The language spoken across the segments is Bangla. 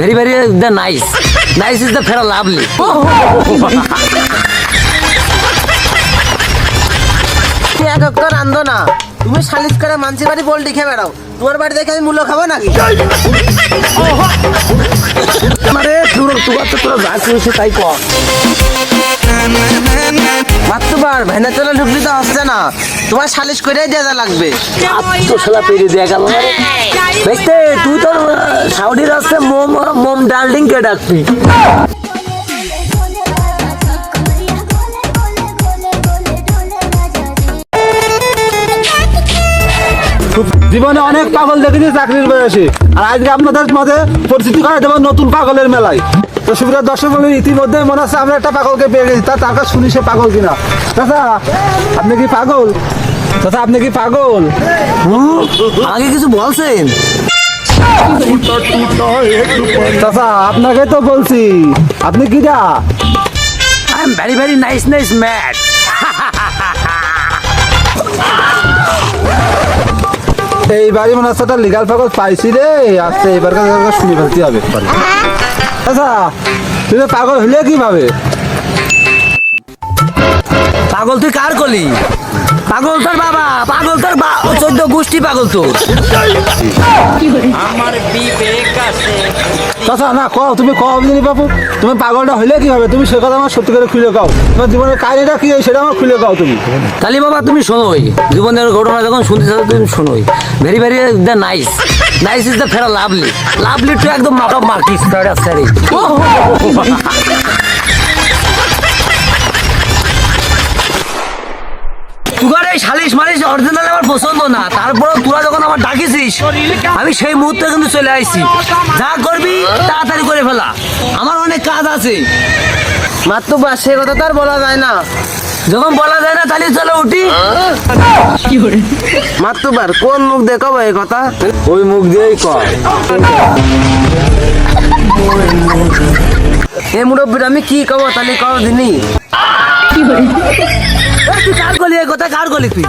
Very very the nice nice is the ফেরা লাভলি এক অক্ত রান্ধো না তুমি সালিশ করে মানসি বাড়ি পোল্ট্রি খেয়ে বেড়াও তোমার বাড়ি দেখে আমি মূল্য খাব নাকি আরে তোর তোর তো তোর যা তাই কর চলে ঢুকলি তো আসছে না। তোমার সালিশ করে দেওয়া লাগবে। তো শালা পেরে দিয়ে গেল দেখতে তুই তোর সাউদি রাস্তে মোম মোম ডার্লিং কে ডাকবি? জীবনে অনেক পাগল দেখেছি চাকরির বয়সে। আর আজকে আপনাদের মাঝে পরিচিতি করে দেবো নতুন পাগলের মেলায়। তো সুবিধা দর্শক বন্ধু ইতিমধ্যে মনে হচ্ছে আমরা একটা পাগলকে পেয়ে গেছি। তা তার কাছে শুনি সে পাগল কিনা। দাদা আপনি কি পাগল? দাদা আপনি কি পাগল? আগে কিছু বলছেন? চাচা আপনাকে তো বলছি। আপনি কি যা I am very very nice nice mat এইবারই মনে হচ্ছে একটা লিগাল পাগল পাইছি রে। আচ্ছা এবার কাছে শুনে ফেলতে হবে। চাচা তুই পাগল হলে কীভাবে? পাগল তুই কার কলি? পাগল তোর বাবা, পাগল তোর বা চোদ্দ গোষ্ঠী পাগল তোর চাচা না কও তুমি কও বাবু তুমি পাগলটা হইলে কি হবে তুমি সে কথা আমার সত্যি করে খুলে কাও তোমার জীবনের কাহিনীটা কি সেটা আমার খুলে কাও তুমি তাহলে বাবা তুমি শোনোই জীবনের ঘটনা যখন শুনতে চাও তুমি শোনোই very very the nice nice is the ফেরা লাভলি লাভলি টু একদম মাকা মার্কি স্টার্ট তুগার এই সালিশ মালিশ অরিজিনাল আমার পছন্দ না। তারপরে তোরা যখন আমার ডাকিছিস আমি সেই মুহূর্তে কিন্তু চলে আসছি যা করবি তাড়াতাড়ি করে ফেলা। আমার অনেক কাজ আছে। মাত্রবার সে কথা তো আর বলা যায় না। যখন বলা যায় না তাহলে চলো উঠি। মাত্রবার কোন মুখ দেখাবো এই কথা? ওই মুখ দিয়েই কর এই মুরব্বীর আমি কি কব তাহলে কব দিনি? এই তুই কার গলি এই কথা কার গলি তুই?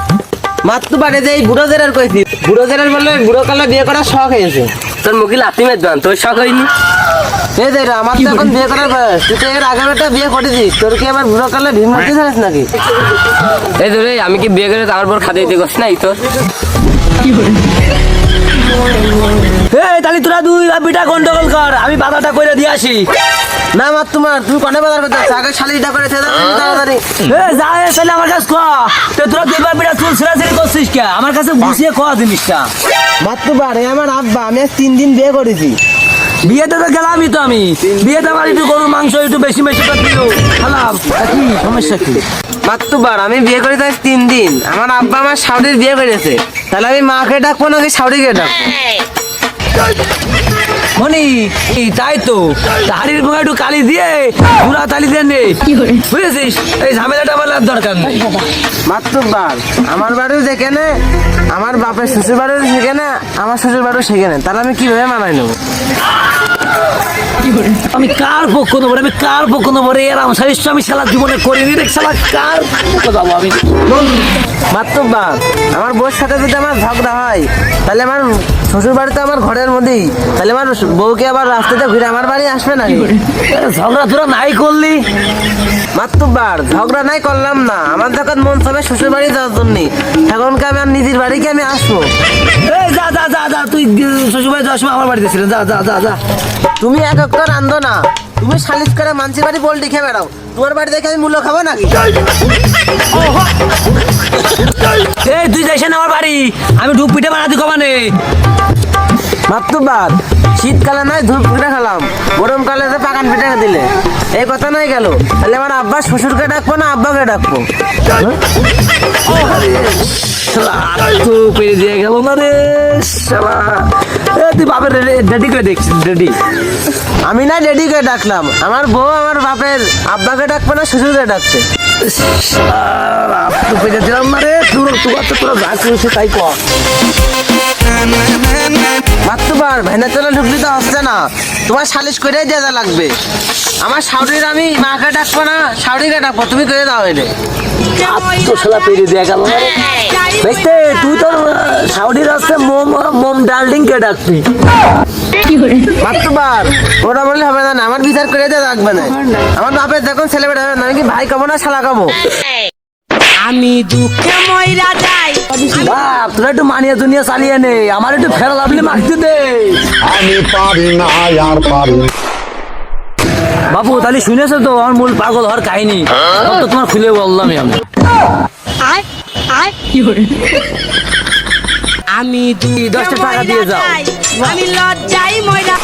মাত্রবার এই যে এই বুড়ো জেরার কইছি। বুড়ো জেরার বললে বুড়ো কালে বিয়ে করার শখ হয়েছে। তোর মুখে লাথি মেদবান তোর শখ হয়নি? এই আমার তো এখন বিয়ে করার বয়স। তুই তো এর আগের একটা বিয়ে করেছিস। তোর কি আবার বুড়ো কালে ভীম মারতে জানিস নাকি? এই ধরে আমি কি বিয়ে করে আমার পর খাতে দিতে গেছ নাই তোর? এই তাহলে তোরা দুই বিটা গন্ডগোল কর। আমি বাধাটা করে দিয়ে আসি। না মার তোমার তুমি কনে বাজার করতে? আগে শালিটা করে তাড়াতাড়ি। এ যা এ তাহলে আমার কাছে কয়া তো তোরা দুই বিটা চুল ছেড়াছেড়ি করছিস কে? আমার কাছে বুঝিয়ে কয়া জিনিসটা? মাত্রবার এই আমার আব্বা আমি তিন দিন বিয়ে করেছি। বিয়েতে তো গেলামই তো আমি। বিয়েতে আমার একটু গরুর মাংস একটু বেশি বেশি করে দিল। খালাম তা কি সমস্যা কি? মাত্রবার আমি বিয়ে করেছি আজ তিন দিন। আমার আব্বা আমার শাউরির বিয়ে করেছে। তাহলে আমি মাকে ডাকবো নাকি শাউরিকে ডাকবো? মনি এই তাই তো। হাড়ির মুখে একটু কালি দিয়ে পুরা তালি দিয়ে নে বুঝেছিস? এই ঝামেলাটা আমার আর দরকার নেই। মাত্রবার আমার বাড়িও যেখানে আমার বাপের শ্বশুর বাড়িও সেখানে আমার শ্বশুর বাড়িও সেখানে। তাহলে আমি কীভাবে মানাই নেব? আমি কার পক্ষ নেব আমি কার পক্ষ নেব রে? এর আমার সারিশ্র আমি সালা জীবনে করিনি রে সালা কার পক্ষ যাব আমি? মাত্রবার আমার বউর সাথে যদি আমার ঝগড়া হয় তাহলে আমার শ্বশুর বাড়ি তো আমার ঘরের মধ্যেই। তাহলে আমার বউকে আবার রাস্তাতে ঘুরে আমার বাড়ি আসবে না ঝগড়া তোরা নাই করলি? মাত্রবার ঝগড়া নাই করলাম না। আমার যখন মন চাবে শ্বশুর বাড়ি যাওয়ার জন্য। এখনকে আমি আর নিজের বাড়িকে আমি আসব। এই যা যা যা যা তুই শ্বশুরবাড়ি যাওয়ার সময় আমার বাড়িতে ছিলেন যা যা যা যা। তুমি এক অক্ত রান্ধো না। তুমি সালিশ করে মানসির বাড়ি পোল্ট্রি খেয়ে বেড়াও। তোমার বাড়ি দেখে আমি মূল্য খাব নাকি? এই, তুই যাইস না আমার বাড়ি। আমি বানাতে কমানে। শীতকালে নয়, ধূপ খেলাম। গরমকালে তো পাকান দিলে। এই কথা নয় গেল। তাহলে আমার আব্বা শ্বশুরকে ডাকবো না আব্বাকে ডাকবো? তুই বাপের দেখছিস রেডি আমি না ডেডিকে ডাকলাম। আমার বউ আমার বাপের আব্বাকে ডাকবো না শ্বশুরকে ডাকছে তো পেরে দিলাম না রে তোর তোরা যা করেছে তাই কর মাত্রবার ভেনা চলে ঢুকলি তো আসছে না। তোমার সালিশ করে দেওয়া লাগবে। আমার শাউরির আমি মাকে ডাকবো না শাউরিকে ডাকবো তুমি করে দাও এনে। তো শালা পেরে দিয়ে গেল। দেখতে তুই তোর মোম মোম ডার্লিং কে ডাকবি মাত্রবার বললে হবে না আমার বিচার করে দিয়ে রাখবে না। আমার বাপের যখন ছেলে বেটা হবে না আমি কি ভাই কামো না শালা কামো? আমি দুঃখে ময়রা যাই। বাপ তোরা একটু মানিয়ে দুনিয়া চালিয়ে নে। আমার একটু ফেরা লাভলি মাখতে দে। আমি পারি না আর পারি বাপু তাহলে শুনেছো তো আমার মূল পাগল হওয়ার কাহিনী। তো তোমার খুলে বললামই আমি। আমি দশটা টাকা দিয়ে যাও। আমি লজ্জাই ময়রা